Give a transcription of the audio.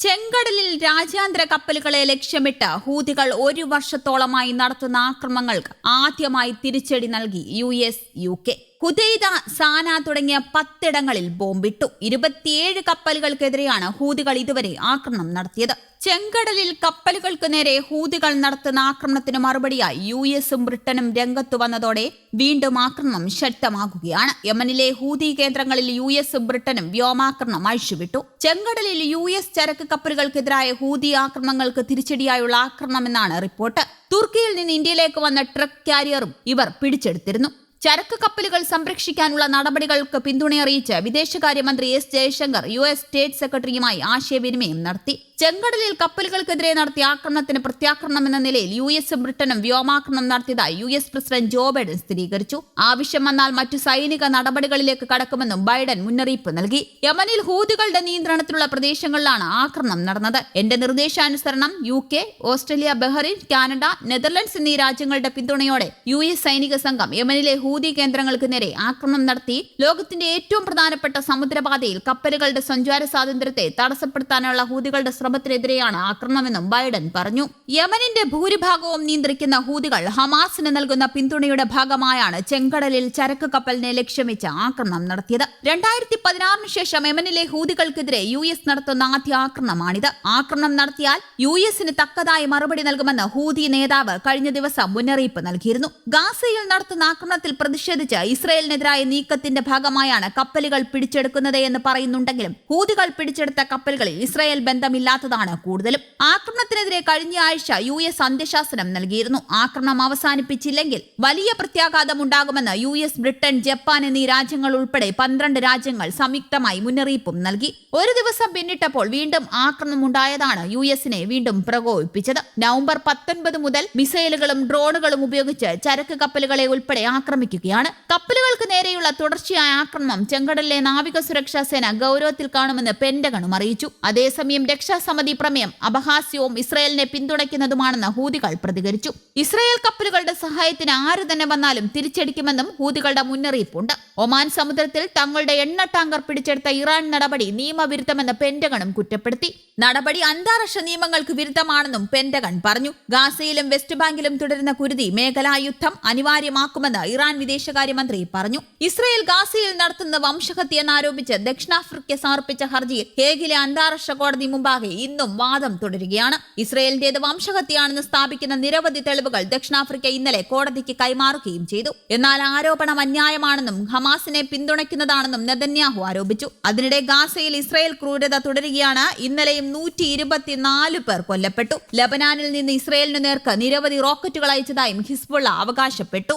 ചെങ്കടലിൽ രാജ്യാന്തര കപ്പലുകളെ ലക്ഷ്യമിട്ട് ഹൂതികൾ ഒരു വർഷത്തോളമായി നടത്തുന്ന ആക്രമങ്ങൾക്ക് ആദ്യമായി തിരിച്ചടി നൽകി U S U K. Hodeidah Sanaa തുടങ്ങിയ പത്തിടങ്ങളിൽ ബോംബിട്ടു. ഇരുപത്തിയേഴ് കപ്പലുകൾക്കെതിരെയാണ് ഹൂതികൾ ഇതുവരെ ആക്രമണം നടത്തിയത്. ചെങ്കടലിൽ കപ്പലുകൾക്ക് നേരെ ഹൂതികൾ നടത്തുന്ന ആക്രമണത്തിന് മറുപടിയായി യു എസും ബ്രിട്ടനും രംഗത്തു വന്നതോടെ വീണ്ടും ആക്രമണം ശക്തമാകുകയാണ്. യമനിലെ ഹൂതി കേന്ദ്രങ്ങളിൽ യു എസും ബ്രിട്ടനും വ്യോമാക്രമണം അഴിച്ചുവിട്ടു. ചെങ്കടലിൽ യു എസ് ചരക്ക് കപ്പലുകൾക്കെതിരായ ഹൂതി ആക്രമണങ്ങൾക്ക് തിരിച്ചടിയായുള്ള ആക്രമണമെന്നാണ് റിപ്പോർട്ട്. തുർക്കിയിൽ നിന്ന് ഇന്ത്യയിലേക്ക് വന്ന ട്രക്ക് കാരിയറും ഇവർ പിടിച്ചെടുത്തിരുന്നു. ചരക്ക് കപ്പലുകൾ സംരക്ഷിക്കാനുള്ള നടപടികൾക്ക് പിന്തുണയറിയിച്ച് വിദേശകാര്യമന്ത്രി S Jaishankar U S state സെക്രട്ടറിയുമായി ആശയവിനിമയം നടത്തി. ചെങ്കടലിൽ കപ്പലുകൾക്കെതിരെ നടത്തിയ ആക്രമണത്തിന് പ്രത്യാക്രമണം എന്ന നിലയിൽ യു എസും ബ്രിട്ടനും വ്യോമാക്രമണം നടത്തിയതായി U S president Joe Biden സ്ഥിരീകരിച്ചു. ആവശ്യം വന്നാൽ മറ്റു സൈനിക നടപടികളിലേക്ക് കടക്കുമെന്നും ബൈഡൻ മുന്നറിയിപ്പ് നൽകി. യമനിൽ ഹൂതികളുടെ നിയന്ത്രണത്തിലുള്ള പ്രദേശങ്ങളിലാണ് ആക്രമണം നടന്നത്. എന്റെ നിർദ്ദേശാനുസരണം U K Australia Bahrain Canada Netherlands എന്നീ രാജ്യങ്ങളുടെ പിന്തുണയോടെ യു എസ് സൈനിക സംഘം യമനിലെ ഹൂതി കേന്ദ്രങ്ങൾക്ക് നേരെ ആക്രമണം നടത്തി ലോകത്തിന്റെ ഏറ്റവും പ്രധാനപ്പെട്ട സമുദ്രപാതയിൽ കപ്പലുകളുടെ സഞ്ചാര സ്വാതന്ത്ര്യത്തെ തടസ്സപ്പെടുത്താനുള്ള ഹൂതികളുടെ ശ്രമത്തിനെതിരെയാണ് ആക്രമണമെന്നും ബൈഡൻ പറഞ്ഞു. യമനിന്റെ ഭൂരിഭാഗവും നിയന്ത്രിക്കുന്ന ഹൂതികൾ ഹമാസിന് നൽകുന്ന പിന്തുണയുടെ ഭാഗമായാണ് ചെങ്കടലിൽ ചരക്ക് കപ്പലിനെ ലക്ഷ്യമിച്ച് ആക്രമണം നടത്തിയത്. രണ്ടായിരത്തി പതിനാറിന് ശേഷം യമനിലെ ഹൂതികൾക്കെതിരെ യു എസ് നടത്തുന്ന ആദ്യ ആക്രമണമാണിത്. ആക്രമണം നടത്തിയാൽ യു എസിന് തക്കതായി മറുപടി നൽകുമെന്ന് ഹൂതി നേതാവ് കഴിഞ്ഞ ദിവസം മുന്നറിയിപ്പ് നൽകിയിരുന്നു. ഗാസയിൽ നടത്തുന്ന ആക്രമണത്തിൽ പ്രതിഷേധിച്ച് ഇസ്രയേലിനെതിരായ നീക്കത്തിന്റെ ഭാഗമായാണ് കപ്പലുകൾ പിടിച്ചെടുക്കുന്നത് എന്ന് പറയുന്നുണ്ടെങ്കിലും ഹൂതികൾ പിടിച്ചെടുത്ത കപ്പലുകളിൽ ഇസ്രയേൽ ബന്ധമില്ലാത്തതാണ് കൂടുതലും. ആക്രമണത്തിനെതിരെ കഴിഞ്ഞ ആഴ്ച യു എസ് അന്ത്യശാസനം നൽകിയിരുന്നു. ആക്രമണം അവസാനിപ്പിച്ചില്ലെങ്കിൽ വലിയ പ്രത്യാഘാതം ഉണ്ടാകുമെന്ന് യു എസ് ബ്രിട്ടൻ ജപ്പാൻ എന്നീ രാജ്യങ്ങൾ ഉൾപ്പെടെ പന്ത്രണ്ട് രാജ്യങ്ങൾ സംയുക്തമായി മുന്നറിയിപ്പും നൽകി. ഒരു ദിവസം പിന്നിട്ടപ്പോൾ വീണ്ടും ആക്രമണം ഉണ്ടായതാണ് യു എസിനെ വീണ്ടും പ്രകോപിപ്പിച്ചത്. നവംബർ പത്തൊൻപത് മുതൽ മിസൈലുകളും ഡ്രോണുകളും ഉപയോഗിച്ച് ചരക്ക് കപ്പലുകളെ ഉൾപ്പെടെ ആക്രമിക്കുകയാണ്. കപ്പലുകൾക്ക് നേരെയുള്ള തുടർച്ചയായ ആക്രമണം ചെങ്കടലിലെ നാവിക സുരക്ഷാ സേന ഗൗരവത്തിൽ കാണുമെന്ന് പെന്റഗണും അറിയിച്ചു. അതേസമയം രക്ഷാസമിതി പ്രമേയം അപഹാസ്യവും ഇസ്രയേലിനെ പിന്തുണയ്ക്കുന്നതുമാണെന്ന് ഹൂതികൾ പ്രതികരിച്ചു. ഇസ്രയേൽ കപ്പലുകളുടെ സഹായത്തിന് ആര് തന്നെ വന്നാലും തിരിച്ചടിക്കുമെന്നും ഹൂതികളുടെ മുന്നറിയിപ്പുണ്ട്. ഒമാൻ സമുദ്രത്തിൽ തങ്ങളുടെ എണ്ണ ടാങ്കർ പിടിച്ചെടുത്ത ഇറാൻ നടപടി നിയമവിരുദ്ധമെന്ന് പെന്റഗണും കുറ്റപ്പെടുത്തി. നടപടി അന്താരാഷ്ട്ര നിയമങ്ങൾക്ക് വിരുദ്ധമാണെന്നും പെന്റഗൺ പറഞ്ഞു. ഗാസയിലും വെസ്റ്റ് ബാങ്കിലും തുടരുന്ന കുരുതി മേഖലാ യുദ്ധം അനിവാര്യമാക്കുമെന്ന് ഇറാൻ വിദേശകാര്യമന്ത്രി പറഞ്ഞു. ഇസ്രയേൽ ഗാസയിൽ നടത്തുന്ന വംശഹത്യ എന്നാരോപിച്ച് ദക്ഷിണാഫ്രിക്ക സമർപ്പിച്ച ഹർജിയിൽ ഹേഗിലെ അന്താരാഷ്ട്ര കോടതി മുമ്പാകെ ഇന്നും വാദം തുടരുകയാണ്. ഇസ്രയേലിന്റേത് വംശഹത്യയാണെന്ന് സ്ഥാപിക്കുന്ന നിരവധി തെളിവുകൾ ദക്ഷിണാഫ്രിക്ക ഇന്നലെ കോടതിക്ക് കൈമാറുകയും ചെയ്തു. എന്നാൽ ആരോപണം അന്യായമാണെന്നും ഹമാസിനെ പിന്തുണയ്ക്കുന്നതാണെന്നും നെതന്യാഹു ആരോപിച്ചു. അതിനിടെ ഗാസയിൽ ഇസ്രയേൽ ക്രൂരത തുടരുകയാണ്. ഇന്നലെയും നൂറ്റി ഇരുപത്തിനാല് പേർ കൊല്ലപ്പെട്ടു. ലബനാനിൽ നിന്ന് ഇസ്രയേലിനു നേർക്ക് നിരവധി റോക്കറ്റുകൾ അയച്ചതായും ഹിസ്ബുള്ള അവകാശപ്പെട്ടു.